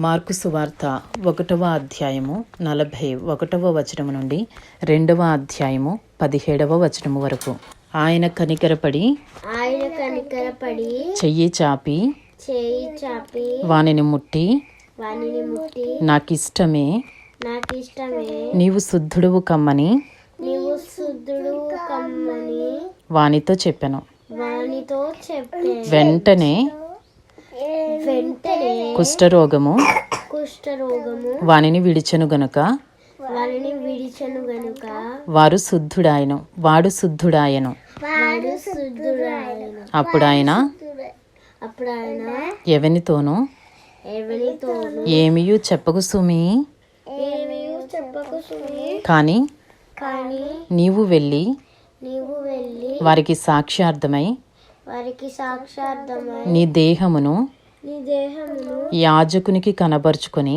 Mark సువార్త ఒకటవ అధ్యాయము నలభై ఒకటవ వచనము నుండి రెండవ అధ్యాయము పదిహేడవ వచనము వరకు. ఆయన కనికరపడి ఆయన కనికరపడి చెయ్యి చాపి చేయి చాపి వానిని ముట్టి వానిని ముట్టి నాకిష్టమే నాకు ఇష్టమే నీవు శుద్ధుడువు కమ్మని నీవు శుద్ధుడు కమ్మని వానితో చెప్పెను. వానితో చెప్పే వెంటనే వెంటనే కుష్ఠరోగము. కుష్ఠరోగము. వానిని విడిచెను గనుక. విడిచను గనుక. వారు శుద్ధుడాయను. వాడు శుద్ధుడాయను. వాడు శుద్ధుడాయన. అప్పుడు ఆయన అప్పుడు ఆయన ఎవనితోనూ ఏమియూ చెప్పకు సుమి. ఏమీ చెప్పకు సుమి. కానీ కానీ నీవు వెళ్ళి నీవు వెళ్ళి వారికి సాక్ష్యార్థమై వారికి సాక్షార్థమై నీ దేహమును నీ దేహమును యాజకునికి కనబరుచుకొని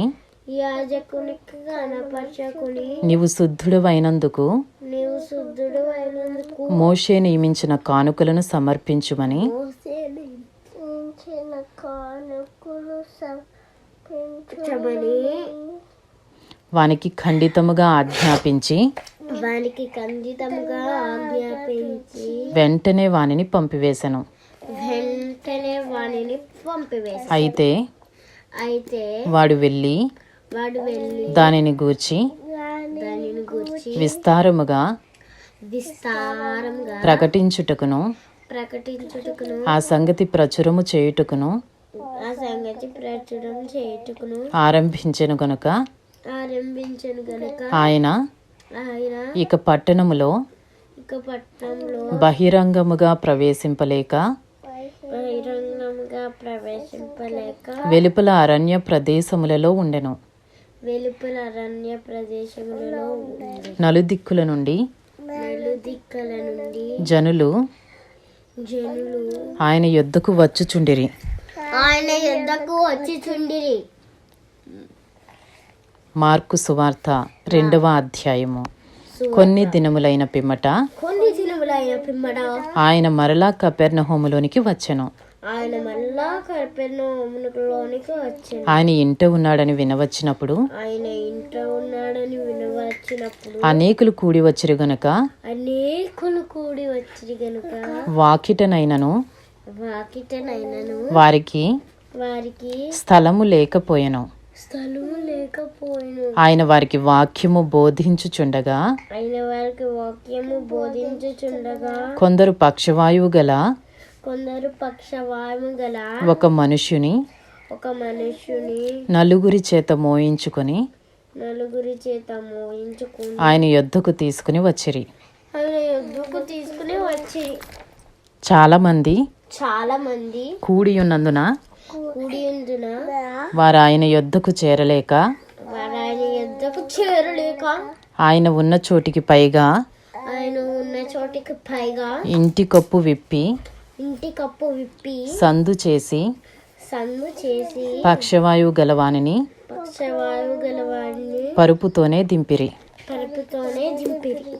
యాజకునికి కనపరచుకుని నీవు నీవు శుద్ధుడు అయినందుకు మోషే నియమించిన కానుకలను సమర్పించమని వానికి ఖండితముగా ఆజ్ఞాపించి వానికి ఆజ్ఞాపించి వెంటనే వానిని పంపివేశను. వెంటనే వానిని అయితే అయితే వాడు వెళ్ళి వాడు వెళ్ళి దానిని గూర్చి దానిని గురించి విస్తారముగా విస్తారంగా ప్రకటించుటకును ప్రకటించుటకును ఆ సంగతి ప్రచురము చేయుటకును ఆ సంగతి ప్రచురం చేయుటకును ఆరంభించెను గనుక ఆరంభించను గనుక ఆయన ఇక పట్టణములో బహిరంగముగా ప్రవేశింపలేక ప్రవేశింపలేక వెలుపల అరణ్య ప్రదేశములలో ఉండెను. వెలుపల అరణ్య ప్రదేశములలో నలుదిక్కుల నుండి నలుదిక్కల నుండి జనులు జనులు ఆయన యొద్దకు వచ్చుచుండిరి. ఆయన యుద్ధకు వచ్చి చుండిరి మార్కు సువార్త రెండవ అధ్యాయము. కొన్ని దినములైన పిమ్మట కొన్ని దినములైన పిమ్మట ఆయన మరలా కపెర్నహోములోనికి వచ్చెను. ఆయన వచ్చాను. ఆయన ఇంట ఉన్నాడని వినవచ్చినప్పుడు ఆయన ఇంట ఉన్నాడని వినవచ్చినప్పుడు అనేకులు కూడి వచ్చిరు గనుక అనేకులు కూడి వచ్చి గనుక వాకిటనైనను వాకిటనైనను వారికి వారికి స్థలము లేకపోయెను. స్థలము లేకపోయిను. ఆయన వారికి వాక్యము బోధించుచుండగా ఆయన వారికి వాక్యము బోధించుచుండగా కొందరు పక్షవాయువు గల కొందరు పక్షవాయము గల ఒక మనుష్యుని ఒక మనుష్యుని నలుగురి చేత మోయించుకొని నలుగురి చేత మోయించుకుని ఆయన యొద్దకు తీసుకుని వచ్చిరి. ఆయన యుద్ధకు తీసుకుని వచ్చి చాలా మంది చాలా మంది కూడి ఉన్నందున వారు ఆయన యొద్దకు చేరలేక? యుద్ధకు చేరలేక? ఆయన ఉన్న చోటికి పైగా? ఆయన ఉన్న చోటికి పైగా? ఇంటి కప్పు విప్పి? ఇంటి కప్పు విప్పి? సందు చేసి? సందు చేసి? పక్షవాయువు గలవానిని? పక్షవాయువు గలవాడిని? పరుపుతోనే దింపిరి. పరుపుతోనే దింపిరి.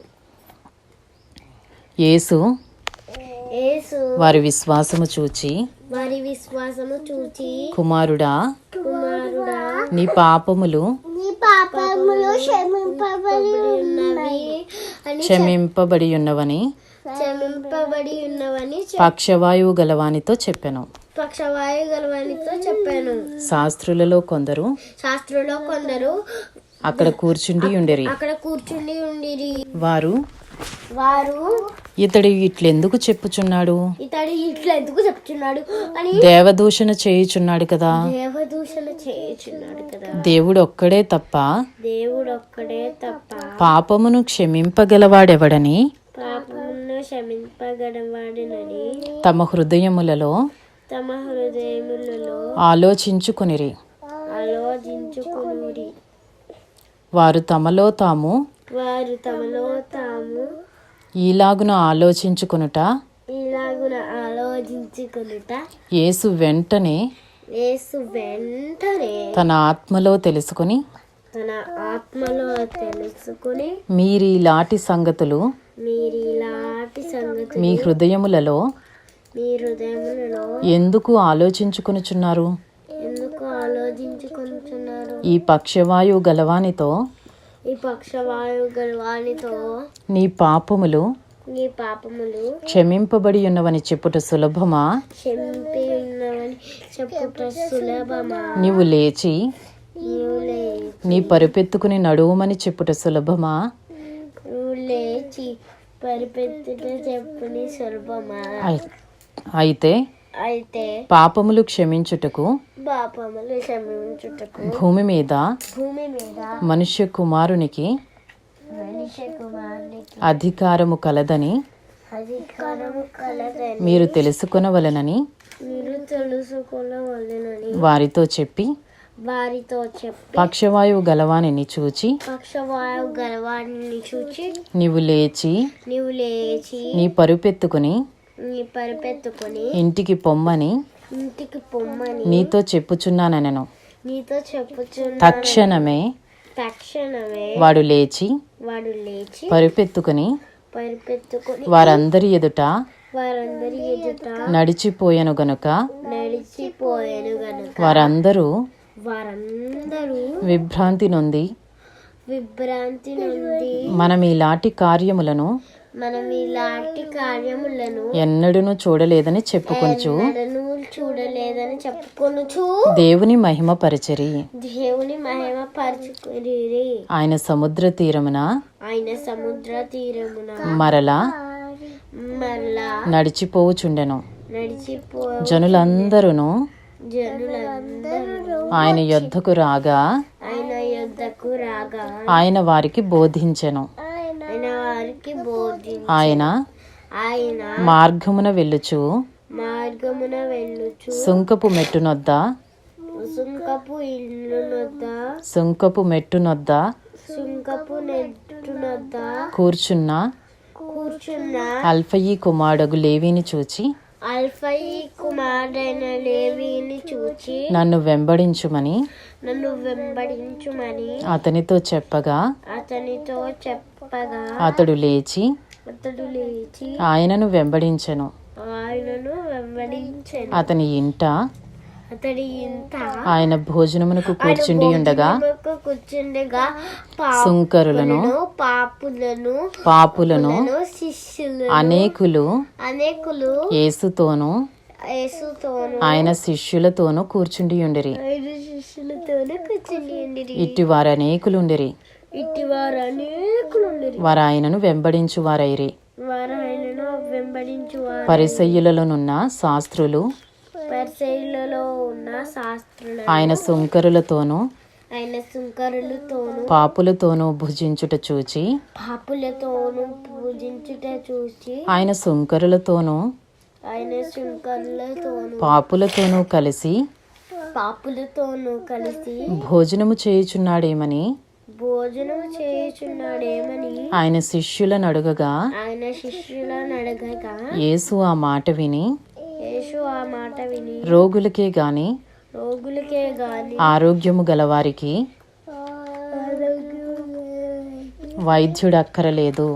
యేసు వారి విశ్వాసము చూచి వారి విశ్వాసము చూచి కుమారుడా కుమారుడా నీ పాపములు నీ పాపములు క్షమింపబడి ఉన్నవి క్షమింపబడి ఉన్నవని క్షమింపబడి ఉన్నవని పక్షవాయువు గలవానితో చెప్పెను. పక్షవాయు గలవానితో చెప్పాను. శాస్త్రులలో కొందరు శాస్త్రులో కొందరు అక్కడ కూర్చుండి ఉండేరి. అక్కడ కూర్చుండి ఉండిరి. వారు వారు ఇతడు ఇట్లెందుకు చెప్పుచున్నాడు? ఇతడు ఇట్లా ఎందుకు చెప్తున్నాడు అని దేవదూషణ చేయుచున్నాడు కదా. దేవదూషణ చేయుచున్నాడు కదా. దేవుడు ఒక్కడే తప్ప దేవుడు ఒక్కడే తప్ప పాపమును క్షమింపగలవాడెవడని? పాపమును క్షమింపగలవాడినని తమ హృదయములలో తమ హృదయములలో ఆలోచించుకొనిరి. ఆలోచించుకుని వారు తమలో తాము వారు తమలో తాము ఈలాగున ఆలోచించుకొనుట? ఆలోచించుకునుట? యేసు వెంటనే యేసు వెంటనే తన ఆత్మలో తెలుసుకొని తన ఆత్మలో తెలుసుకుని సంగతులు మీరు ఇలాంటి సంగతి మీ హృదయములలో మీ హృదయములలో ఎందుకు ఆలోచించుకొనుచున్నారు? ఎందుకు ఈ పక్షవాయువు గలవానితో ఈ పక్షవాయు నీ పాపములు నీ పాపములు క్షమింపబడి ఉన్నవని చెప్పుట సులభమా? ఉన్నవని చెప్పుట సులభమా? నీవు లేచి నీవు లేచి నీ పరుపెత్తుకుని నడువుమని చెప్పుట సులభమా? నువ్వు లేచి పరిపెత్తుట చెప్పుని సులభమా? అయి- అయితే అయితే పాపములు క్షమించుటకు పాపములు క్షమించుటకు భూమి మీద భూమి మీద మనుష్య కుమారునికి మనిషి కుమారునికి అధికారము కలదని అధికారము కలదని మీరు తెలుసుకొనవలనని మీరు తెలుసుకోవాలని వారితో చెప్పి వారితో చెప్పి పక్షవాయువు గలవానిని చూచి పక్షవాయు గర్వాన్ని చూచి నీవు లేచి నీవు లేచి నీ పరుపెత్తుకుని పరిపెత్తుకొని ఇంటికి పొమ్మని ఇంటికి పొమ్మని నీతో చెప్పుచున్నానెను నీతో చెప్పుచున్న తక్షణమే తక్షణమే వాడు లేచి వాడు లేచి పరుపెత్తుకుని పరిపెత్తుకొని వారందరి ఎదుట వారందరి ఎదుట నడిచిపోయెను గనుక నడిచిపోయాను గనుక వారందరూ వారందరూ విభ్రాంతి నొంది విభ్రాంతి నుండి మనం ఇలాంటి కార్యములను మనం ఇలాంటి కార్యములను ఎన్నడూను చూడలేదని చెప్పుకొనుచు. చూడలేదని చెప్పుకొనుచు. దేవుని మహిమపరచరి దేవుని మహిమ పరుచుకుని ఆయన సముద్ర తీరమున ఆయన సముద్ర తీరమున మరలా మరలా నడిచిపోవుచుండెను. నడిచిపో జనులందరూ ఆయన యొద్దకు రాగా ఆయన యుద్ధకు రాగా ఆయన వారికి బోధించెను. ఆయన ఆయన మార్గమున వెళ్ళుచు. మార్గమున వెళ్ళుచు. సుంకపు మెట్టునొద్ద సుంకపు ఇల్లు నొద్ద. సుంకపు మెట్టునొద్ద సుంకపు కూర్చున్న. కూర్చున్న. అల్ఫయి కుమారుడగు లేవిని చూచి. అల్ఫై కుమారుడైన లేవిని చూచి. నన్ను వెంబడించుమని. నన్ను వెంబడించుమని అతనితో చెప్పగా అతనితో చెప్పగా అతడు లేచి అతడు లేచి ఆయనను వెంబడించెను. ఆయనను వెంబడించెను. అతని ఇంట అతడి ఇంత ఆయన భోజనమునకు కూర్చుండి ఉండగా కూర్చుండగా సుంకరులను పాపులను పాపులను శిష్యులు అనేకులు అనేకులు యేసుతోను ఆయన శిష్యులతోనూ కూర్చుండి ఉండిరి. వారు అనేకులుండిరి ఇట్టి వారు అనేకులు ఉండిరి వారు ఆయనను వెంబడించు వారైరి పరిసయ్యులలోనున్న శాస్త్రులు పరిశైలలో ఉన్న శాస్త్రుల. ఆయన సుంకరులతోనూ ఆయన సుంకరులతోను పాపులతోనూ భుజించుట చూచి పాపులతోను పూజించుట చూసి ఆయన సుంకరులతోనూ ఆయన పాపులతోనూ కలిసి పాపులతోను కలిసి భోజనము చేయుచున్నాడేమని? భోజనం చేయుచున్నాడేమని ఆయన శిష్యులను అడుగగా ఆయన శిష్యులను అడగగా యేసు ఆ మాట విని యేసు ఆ మాట విని రోగులకే గాని రోగులకే గాని ఆరోగ్యము గలవారికి వైద్యుడు అక్కరలేదు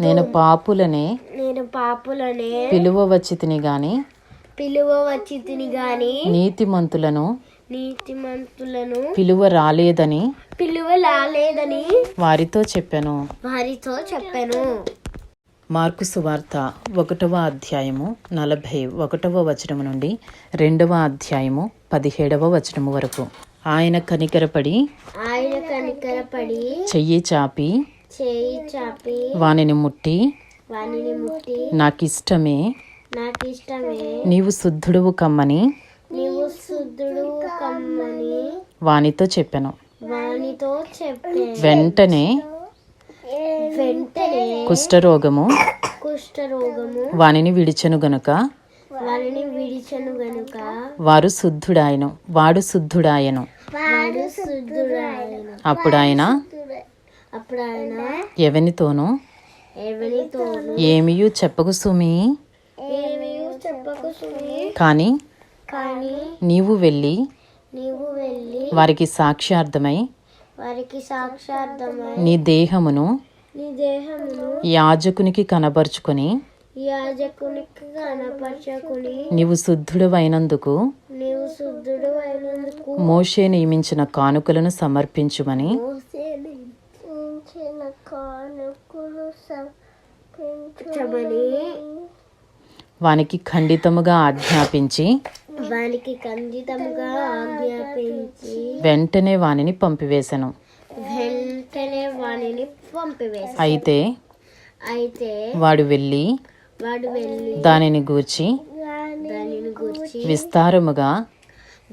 నేను పాపులనే నేను పాపులనే పిలువ వచ్చితిని గాని పిలువ వచ్చి తిని గాని నీతిమంతులను నీతిమంతులను పిలువ రాలేదని పిలువ రాలేదని వారితో చెప్పాను. వారితో చెప్పాను. మార్కు సువార్త ఒకటవ అధ్యాయము నలభై ఒకటవ వచనము నుండి రెండవ అధ్యాయము పదిహేడవ వచనము వరకు. ఆయన కనికరపడి ఆయన కనికరపడి చెయ్యి చాపి చేయి చాపి వానిని ముట్టి వానిని ముట్టి నాకిష్టమే. నాకు ఇష్టమే నీవు శుద్ధుడువు కమ్మని నీవు శుద్ధుడు కమ్మని వానితో చెప్పాను. వానితో చెప్పే. వెంటనే వెంటనే కుష్ఠరోగము కుష్ఠరోగము వానిని విడిచెను గనుక వారిని విడిచను గనుక వారు శుద్ధుడాయను. వాడు శుద్ధుడాయను. వాడు శుద్ధుడాయను. అప్పుడు ఆయన అప్పుడు ఆయన ఎవనితోనూ ఏమియూ చెప్పకు సుమి. ఏమీ చెప్పకు సుమి. కానీ కానీ నీవు వెళ్ళి నీవు వెళ్ళి వారికి సాక్ష్యార్థమై వారికి సాక్షార్థమై నీ దేహమును నీ దేహమును యాజకునికి కనబరుచుకొని యాజకునికి కనపరచకుని నీవు శుద్ధుడవైనందుకు నీవు శుద్ధుడు అయినందుకు మోషే నియమించిన కానుకలను సమర్పించుమని మోసేనించిన కానుకలు సమర్పించమని వానికి ఖండితముగా ఆజ్ఞాపించి వానికి ఖండితముగా ఆజ్ఞాపించి వెంటనే వానిని పంపివేశను వెంటనే వానిని పంపివేసి అయితే అయితే వాడు వెళ్ళి వాడు వెళ్ళి దానిని గూర్చి దానిని గురించి విస్తారముగా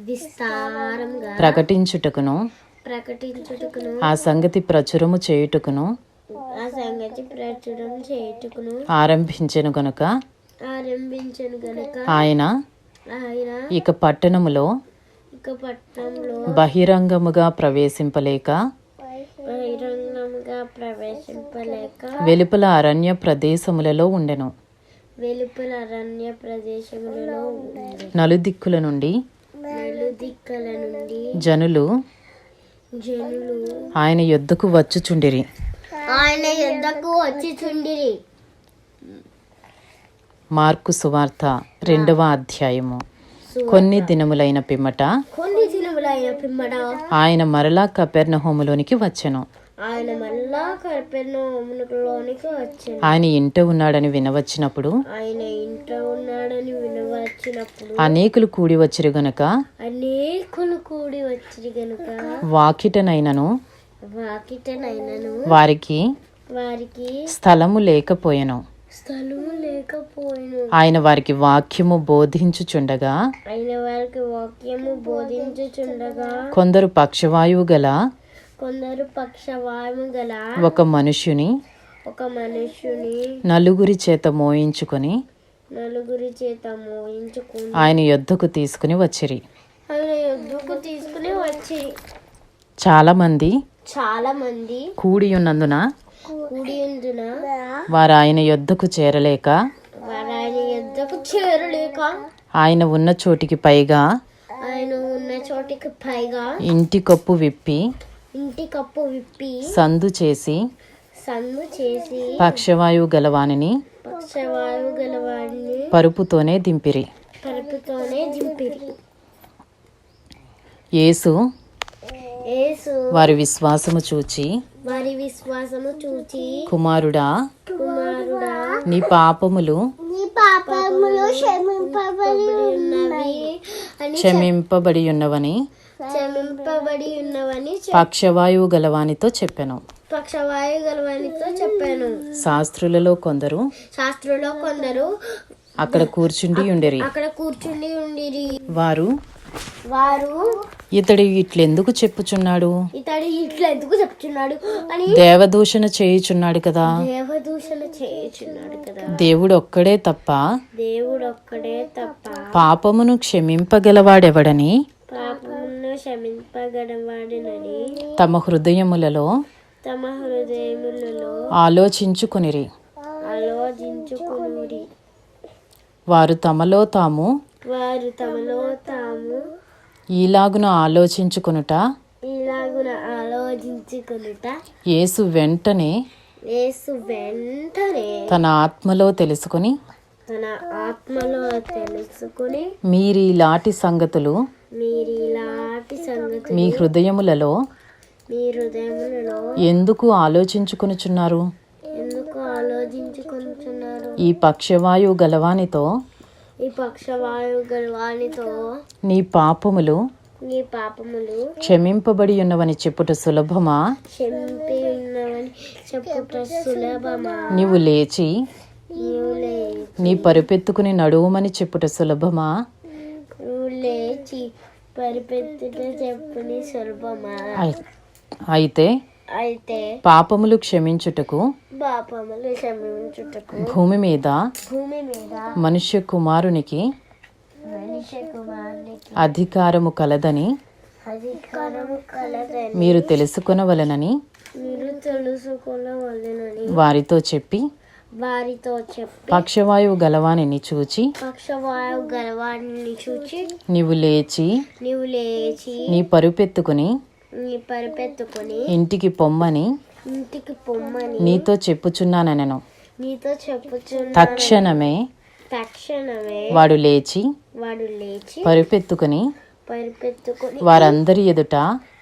విస్తారంగా ప్రకటించుటకును ప్రకటించుటకును. ఆ సంగతి ప్రచురము చేయుటకును. ఆ సంగతి ప్రచురం చేయుటకును. ఆరంభించెను గనుక. ఆరంభించను గనుక. ఆయన ఆయన ఇక పట్టణములో ఇక పట్టణంలో బహిరంగముగా ప్రవేశింపలేక వెలుపల అరణ్య ప్రదేశములలో ఉండెను. వెలుపల అరణ్య ప్రదేశములలో నలుదిక్కుల నుండి నలుదిక్కల నుండి జనులు జనులు ఆయన యొద్దకు వచ్చుచుండిరి. ఆయన యుద్ధకు వచ్చి చుండిరి మార్కు సువార్త రెండవ అధ్యాయము. కొన్ని దినములైన పిమ్మట కొన్ని దినములైన పిమ్మట ఆయన మరలా కపెర్నహోములోనికి వచ్చెను. ఆయన మళ్ళా వచ్చాను ఆయన ఇంట ఉన్నాడని వినవచ్చినప్పుడు ఆయన ఇంట్లో ఉన్నాడని వినవచ్చినప్పుడు అనేకులు కూడి వచ్చిరు గనుక? అనేకులు కూడి వచ్చి గనుక? వాకిటనైనను? వాకిటనైనను? వారికి వారికి స్థలము లేకపోయెను. స్థలము లేకపోయిను. ఆయన వారికి వాక్యము బోధించుచుండగా? అయిన వారికి వాక్యము బోధించుచుండగా? కొందరు పక్షవాయువు గల కొందరు పక్షవాయము గల ఒక మనుష్యుని ఒక మనుష్యుని నలుగురి చేత మోయించుకొని నలుగురి చేత మోయించుకుని ఆయన యొద్దకు తీసుకుని వచ్చిరి. ఆయన యుద్ధకు తీసుకుని వచ్చి చాలా మంది చాలా మంది కూడి ఉన్నందున కూడి ఉందున వారు ఆయన యొద్దకు చేరలేక వారు ఆయన యుద్ధకు చేరలేక ఆయన ఉన్న చోటికి పైగా ఆయన ఉన్న చోటికి పైగా ఇంటి కప్పు విప్పి ఇంటి కప్పు విప్పి సందు చేసి సందు చేసి పక్షవాయువు గలవానిని పక్షవాయువు గలవాడిని పరుపుతోనే దింపిరి. పరుపుతోనే దింపిరి. యేసు యేసు వారి విశ్వాసము చూచి వారి విశ్వాసము చూచి కుమారుడా కుమారుడా నీ పాపములు నీ పాపములు క్షమింపబడి ఉన్నవి అని క్షమింపబడి ఉన్నవని క్షమింపబడి ఉన్నవని పక్షవాయువు గలవానితో చెప్పెను. పక్షవాయు గలవానితో చెప్పాను. శాస్త్రులలో కొందరు శాస్త్రులో కొందరు అక్కడ కూర్చుండి ఉండేరి. అక్కడ కూర్చుండి ఉండిరి. వారు వారు ఇతడు ఇట్లెందుకు చెప్పుచున్నాడు? ఇతడు ఇట్లా ఎందుకు చెప్తున్నాడు అని దేవదూషణ చేయుచున్నాడు కదా? దేవదూషణ చేయుచున్నాడు కదా. దేవుడు ఒక్కడే తప్ప దేవుడు ఒక్కడే తప్ప పాపమును క్షమింపగలవాడెవడని? పాపమును క్షమింపగలవాడినని తమ హృదయములలో తమ హృదయములలో ఆలోచించుకొనిరి. ఆలోచించుకునుడి. వారు తమలో తాము వారు తమలో తాము ఈలాగున ఆలోచించుకొనుట ఇలాగున ఆలోచించుకునుట యేసు వెంటనే యేసు వెంటనే తన ఆత్మలో తెలుసుకొని తన ఆత్మలో తెలుసుకుని సంగతులు మీరు ఇలాంటి సంగతి మీ హృదయములలో మీ హృదయములలో ఎందుకు ఆలోచించుకొనుచున్నారు? ఎందుకు ఈ పక్షవాయువు గలవానితో ఈ పక్షవాయు గలవానితో నీ పాపములు నీ పాపములు క్షమింపబడి ఉన్నవని చెప్పుట సులభమా? ఉన్నవని చెప్పుట సులభమా? నీవు లేచి నీవు లేచి నీ పరుపెత్తుకుని నడువుమని చెప్పుట సులభమా? నువ్వు లేచి పరిపెత్తుట చెప్పుని సులభమా? అయి- అయితే అయితే పాపములు క్షమించుటకు పాపములు క్షమించుటకు భూమి మీద భూమి మీద మనుష్య కుమారునికి మనిషి కుమారునికి అధికారము కలదని అధికారము కలదని మీరు తెలుసుకొనవలనని మీరు తెలుసుకొనవలెనని వారితో చెప్పి వారితో చెప్పి పక్షవాయువు గలవానిని చూచి పక్షవాయు గలవాడిని చూచి నీవు లేచి నీవు లేచి నీ పరుపెత్తుకుని నీ పరిపెత్తుకొని ఇంటికి పొమ్మని ఇంటికి పొమ్మని నీతో చెప్పుచున్నానెను నీతో చెప్పుచున్నాను తక్షణమే తక్షణమే వాడు లేచి వాడు లేచి పరుపెత్తుకుని పరిపెత్తుకొని వారందరి ఎదుట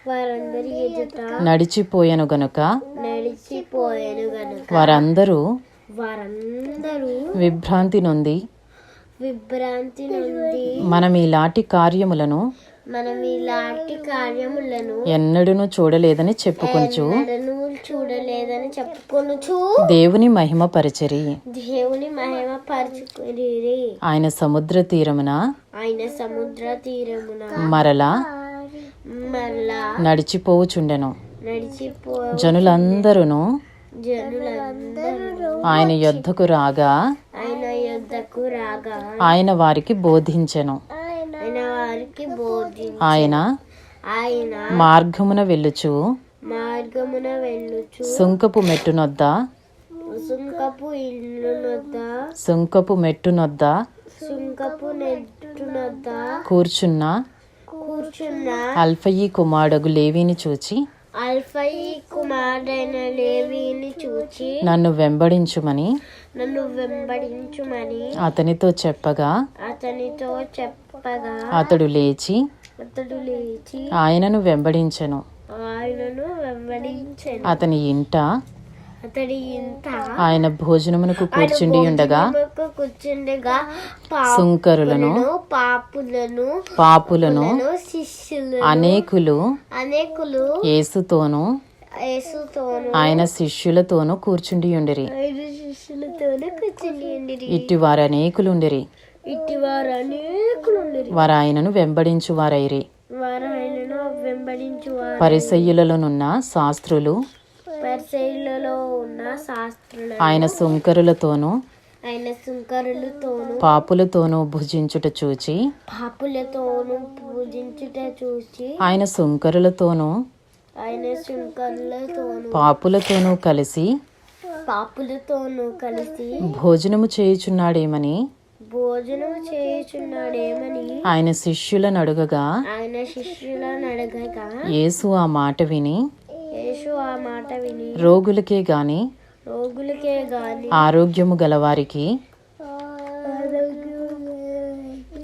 వారందరి ఎదుట నడిచిపోయెను గనుక నడిచిపోయాను గనుక వారందరూ వారందరూ విభ్రాంతి నొంది. విభ్రాంతి నుండి మనం ఇలాంటి కార్యములను మనం ఇలాంటి కార్యములను ఎన్నడూనూ చూడలేదని చెప్పుకొనుచు చూడలేదని చెప్పుకొనుచు దేవుని మహిమ పరిచరి దేవుని మహిమ పరుచుకుని ఆయన సముద్ర తీరమున ఆయన సముద్ర తీరమున మరలా మరలా నడిచిపోవుచుండెను. నడిచిపో జనులందరూ ఆయన యొద్దకు రాగా ఆయన యొద్దకు రాగా ఆయన వారికి బోధించెను. ఆయన వారికి బోధి ఆయన ఆయన మార్గమున వెళ్ళుచు మార్గమున వెళ్ళుచు. సుంకపు మెట్టునొద్ద సుంకపు సుంకపు మెట్టునొద్ద సుంకపు కూర్చున్న కూర్చున్న అల్ఫయి కుమారుడు లేవిని చూచి అల్ఫై కుమారుడైన లేవిని చూచి నన్ను వెంబడించుమని నన్ను వెంబడించుమని అతనితో చెప్పగా అతనితో చెప్పగా అతడు లేచి అతడు లేచి ఆయనను వెంబడించెను. ఆయనను వెంబడించెను. అతని ఇంట ఆయన భోజనమునకు కూర్చుండి ఉండగా కూర్చుండగా సుంకరులను పాపులను పాపులను అనేకులు అనేకులు యేసుతోనూ యేసుతోను ఆయన శిష్యులతోనూ కూర్చుండి ఉండిరి. ఇట్టి వారు అనేకులు ఉండిరి. వారు ఆయనను వెంబడించు వారైరి పరిసయ్యులలోనున్న శాస్త్రులు పరిశైలలో ఉన్న ఆయన సుంకరులతోనూ ఆయన సుంకరులతోను పాపులతోనూ భుజించుట చూచి పాపులతోను పూజించుట చూసి ఆయన సుంకరులతోనూ ఆయన సుంకరులతోను పాపులతోనూ కలిసి పాపులతోను కలిసి భోజనము చేయుచున్నాడేమని భోజనం చేయుచున్నాడేమని ఆయన శిష్యులను అడుగగా ఆయన శిష్యులను అడగగా యేసు ఆ మాట విని యేసు ఆ మాట విని. రోగులకే గాని రోగులకే గాని. ఆరోగ్యము గలవారికి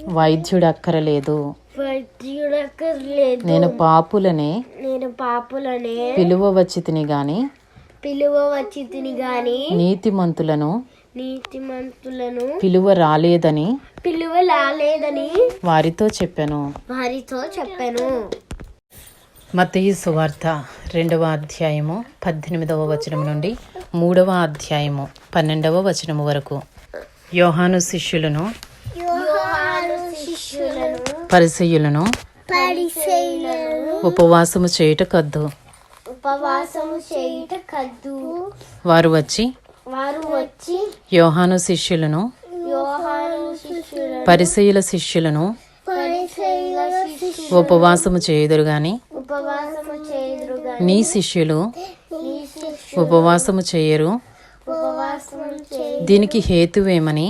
వైద్యుడు అక్కరలేదు నేను పాపులనే నేను పాపులనే. పిలువవచ్చి తిని గాని పిలువ వచ్చి తిని గాని. నీతిమంతులను నీతిమంతులను పిలువ రాలేదని పిలువ రాలేదని వారితో చెప్పాను. వారితో చెప్పాను. మత్తయి సువార్త. రెండవ అధ్యాయము పద్దెనిమిదవ వచనం నుండి మూడవ అధ్యాయము పన్నెండవ వచనము వరకు. యోహాను శిష్యులను పరిశైలను ఉపవాసము చేయుట కద్దు. ఉపవాసము చేయుట కద్దు. వారు వచ్చి వారు వచ్చి యోహాను శిష్యులను యోహాను శిష్యులను ఉపవాసము చేయుదురు గాని ఉపవాసము నీ శిష్యులు ఉపవాసము చేయరు. దీనికి హేతువేమని?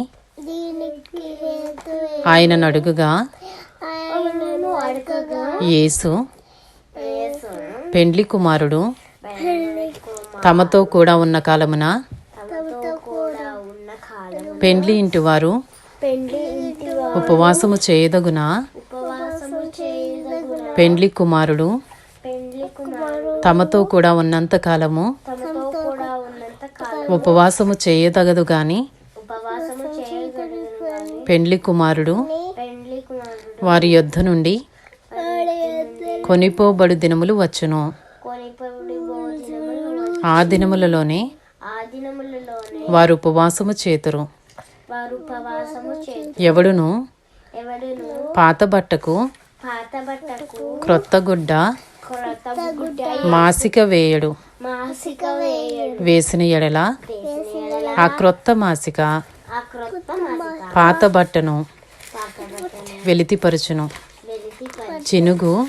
ఆయనను ఆయన అడుగుగా యేసు పెండ్లి కుమారుడు తమతో కూడా ఉన్న కాలమున పెండ్లి ఇంటి వారు ఉపవాసము చేయదగున? పెండ్లి కుమారుడు తమతో కూడా ఉన్నంత కాలము తమతో కూడా ఉన్నంత కాలం ఉపవాసము చేయదగదు గాని పెండ్లి కుమారుడు వారి యొద్ధ నుండి కొనిపోబడు దినములు వచ్చును. ఆ దినములలోనే వారు ఉపవాసము చేతురు. ఎవడును? పాత బట్టకు క్రొత్త గుడ్డ కొరత గుడ్డ మాసిక వేయడు. వేసిన ఎడల. ఆ క్రొత్త మాసిక. పాత బట్టను. వెలితిపరుచును. వెలితి పరి చినుగు.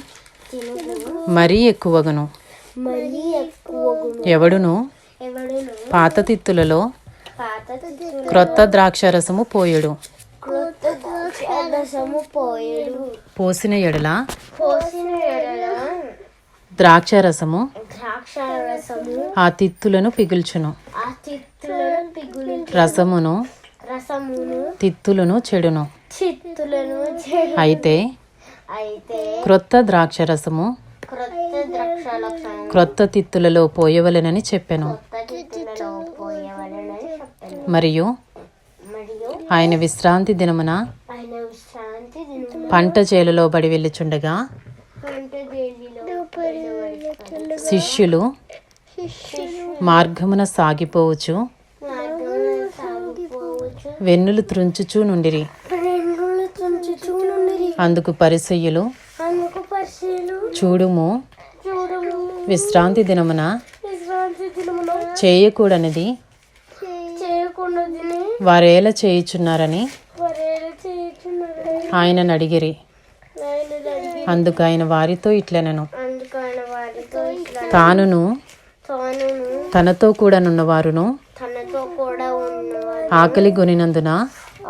మరీ ఎక్కువగును. ఎవడును? పాత తిత్తులలో. క్రొత్త ద్రాక్షరసము పోయడు. క్రొత్త రసము పోయేడు. పోసిన ఎడల. ద్రాక్ష రసము ఆ తిత్తులను పిగుల్చును. రసమును తిత్తులను చెడును. అయితే క్రొత్త క్రొత్త ద్రాక్షలక్షణం క్రొత్త తిత్తులలో పోయవలెనని చెప్పెను. మరియు ఆయన విశ్రాంతి దినమున పంట చేలలో బడి వెళ్ళుచుండగా. శిష్యులు మార్గమున సాగిపోవచ్చు. వెన్నులు త్రుంచుచూ నుండిరి. అందుకు పరిసయ్యులు చూడుము. విశ్రాంతి దినమున చేయకూడనిది. వారేల చేయుచున్నారని ఆయనను అడిగిరి. అందుకు ఆయన వారితో ఇట్లనెను అందుకు ఆయన వారితో ఇట్లా తానును తనతో కూడా ఉన్నవారు. ఆకలి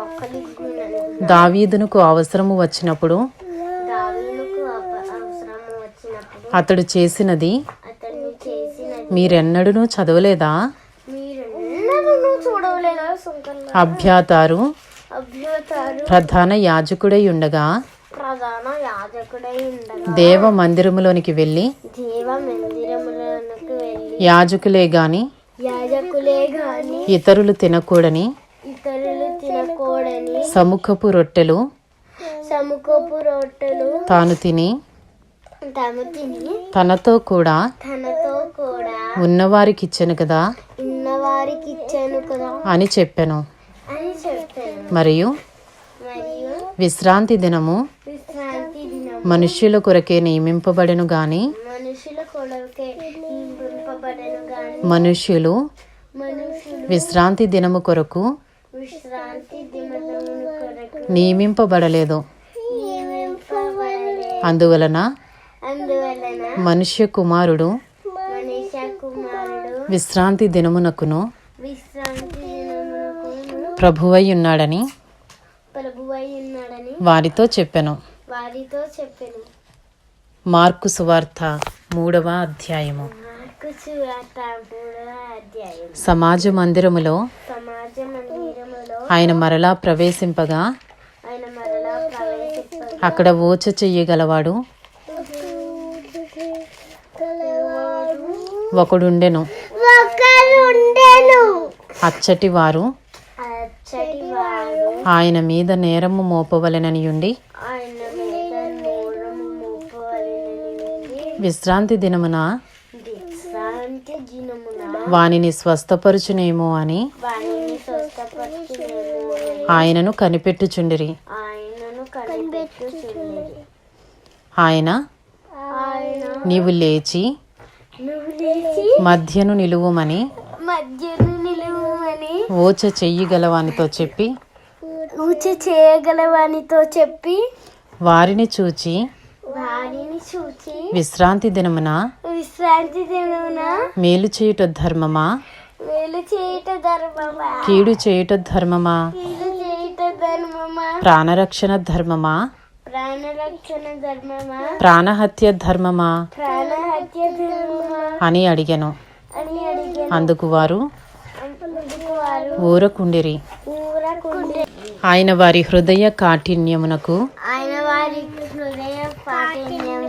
ఒక్కలి దావీదునకు అవసరము వచ్చినప్పుడు అతడు చేసినది మీరెన్నడూ చదవలేదా? అభ్యాతారు ప్రధాన యాజకుడై ఉండగా దేవ మందిరములోనికి వెళ్ళి యాజకులే గాని యాజకులే గాని ఇతరులు తినకూడని ఇతరులు తినకూడని సముఖపు రొట్టెలు సముఖపు రొట్టెలు తాను తిని తనతో కూడా తనతో కూడా ఉన్నవారికిచ్చెను కదా ఉన్నవారికి ఇచ్చాను కదా అని చెప్పెను. అని చెప్పాను. మరియు మరియు విశ్రాంతి దినము విశ్రాంతి దినం మనుష్యుల కొరకే నియమింపబడెను గాని మనుషుల గాని మనుష్యులు మనుషులు విశ్రాంతి దినము కొరకు నియమింపబడలేదు. నియమింపబడలే అందువలన మనుష్య కుమారుడు విశ్రాంతి దినమునకును ప్రభువై ఉన్నాడని వారితో చెప్పాను. మార్కు సువార్త మూడవ అధ్యాయము. సమాజ మందిరములో ఆయన మరలా ప్రవేశింపగా అక్కడ ఓచ చెయ్యగలవాడు ఒకడుండెను. అచ్చటి వారు ఆయన మీద నేరము మోపవలెనని ఉండి విశ్రాంతి దినమున వానిని స్వస్థపరుచునేమో అని వాణిని స్వస్థపరచునేమో అని ఆయనను కనిపెట్టుచుండిరి. ఆయన నీవు లేచి నువ్వు లేచి మధ్యను నిలువుమని ఓచ చెయ్యగలవానితో చెప్పి ఊచ చేయగలవానితో చెప్పి వారిని చూచి విశ్రాంతి దినమున విశ్రాంతి దినమున మేలు చేయుట ధర్మమా? మేలు చేయుట ధర్మమా? కీడు చేయుట ధర్మమా? కీడు చేయుట ధర్మమా? ప్రాణరక్షణ ధర్మమా? ప్రాణరక్షణ ధర్మమా? ప్రాణహత్య ధర్మమా? ప్రాణహత్య ధర్మమా? అని అడిగెను. అని అడిగాను. అందుకు వారు ఊరకుండిరి. ఊరకుండే ఆయన వారి హృదయ కాఠిన్యమునకు ఆయన వారి హృదయ పాఠ్యం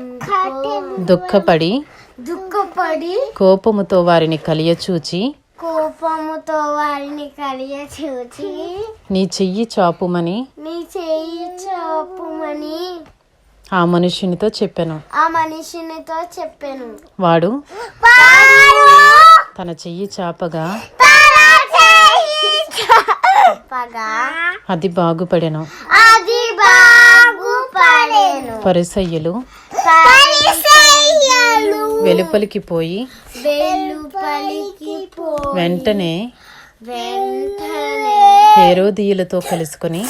దుఃఖపడి దుఃఖపడి కోపముతో వారిని కలియచూచి కోపముతో వారిని కలియ చూచి నీ చెయ్యి చాపుమని నీ చేయి చాపుమని ఆ మనుష్యునితో చెప్పెను. ఆ మనిషినితో చెప్పాను. వాడు తన చెయ్యి చాపగా పగా అది బాగుపడెను. అది బాగుపడేను. పరిసయ్యులు పరిసయ్యలు. వెలుపలికి పోయి వెలుపలికి పో వెంటనే వెంటనే హేరోదీయులతో కలుసుకొని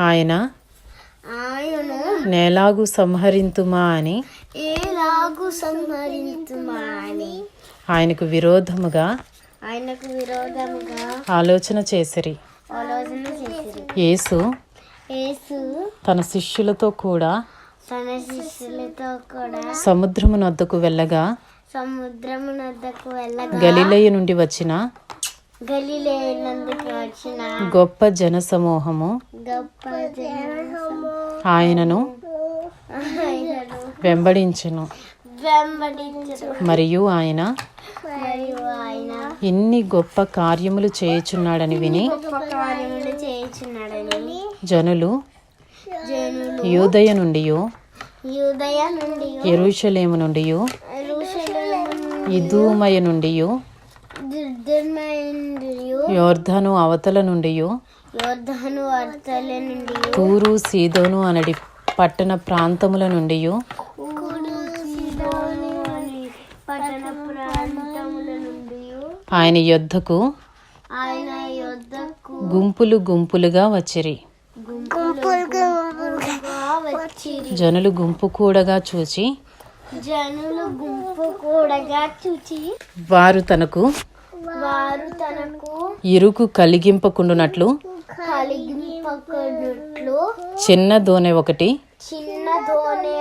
ఆయన ఆయన నేలాగు సంహరింతుమా అని ఎలాగు సంహరించుమాని ఆయనకు విరోధముగా ఆయనకు విరోధముగా ఆలోచన చేసిరి. ఆలోచన చేసిరి. యేసు యేసు తన శిష్యులతో కూడా తన శిష్యులతో కూడా సముద్రమునొద్దకు వెళ్ళగా సముద్రము నద్దకు వెళ్ళగా గలిలయ నుండి వచ్చిన గొప్ప జనసమూహము గొప్ప జనము ఆయనను వెంబడించెను. మరియు ఆయన ఇన్ని గొప్ప కార్యములు చేయుచున్నాడని విని జనులు యూదయ నుండి ఎరుషలేము నుండి ఇదూమయ నుండి యోర్ధను అవతల నుండి తూరు సీదోను అనడి పట్టణ ప్రాంతముల నుండి పట్టణ ప్రాంతముల నుండి ఆయన యొద్దకు గుంపులు గుంపులుగా వచ్చిరి. జనులు గుంపు కూడగా చూచి జనులు గుంపు కూడగా చూచి వారు తనకు వారు తనకు ఇరుకు కలిగింపకుండునట్లు కలిగింపకున్నట్లు చిన్న దోనె ఒకటి చిన్న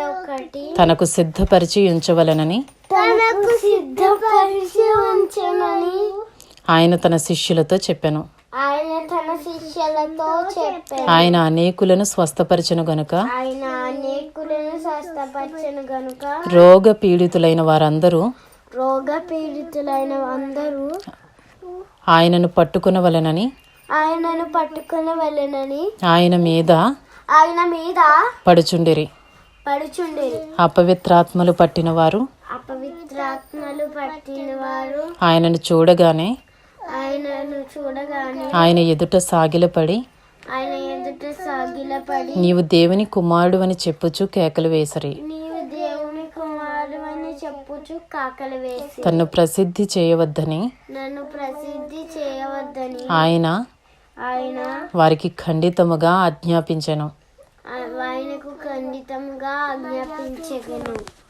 ఒకటి. తనకు సిద్ధపరిచి ఉంచవలనని? తనకు సిద్ధపరిచి ఉంచమని. ఆయన తన శిష్యులతో చెప్పెను. ఆయన తన శిష్యులతో ఆయన అనేకులను స్వస్థపరచను గనుక? ఆయన అనేకులను స్వస్థపరచను గనుక. రోగ పీడితులైన వారందరూ? రోగ పీడితులైన అందరూ. ఆయనను పట్టుకునవలెనని? ఆయనను పట్టుకుని వెళ్ళనని ఆయన మీద ఆయన మీద పడుచుండిరి. పడుచుండేది అపవిత్రాత్మలు పట్టిన వారు అపవిత్రాత్మలు పట్టిన వారు ఆయనను చూడగానే ఆయనను చూడగానే ఆయన ఎదుట సాగిలపడి ఆయన ఎదుట సాగిలపడి నీవు దేవుని కుమారుడు అని చెప్పుచు కేకలు వేసరి. నీవు దేవుని కుమారుడు అని చెప్పుచు కాకలు వేసి తన్ను ప్రసిద్ధి చేయవద్దని నన్ను ప్రసిద్ధి చేయవద్దని ఆయన వారికి ఖండితముగా ఆజ్ఞాపించెను. ఆయనకు ఖండితంగా ఆజ్ఞాపించగను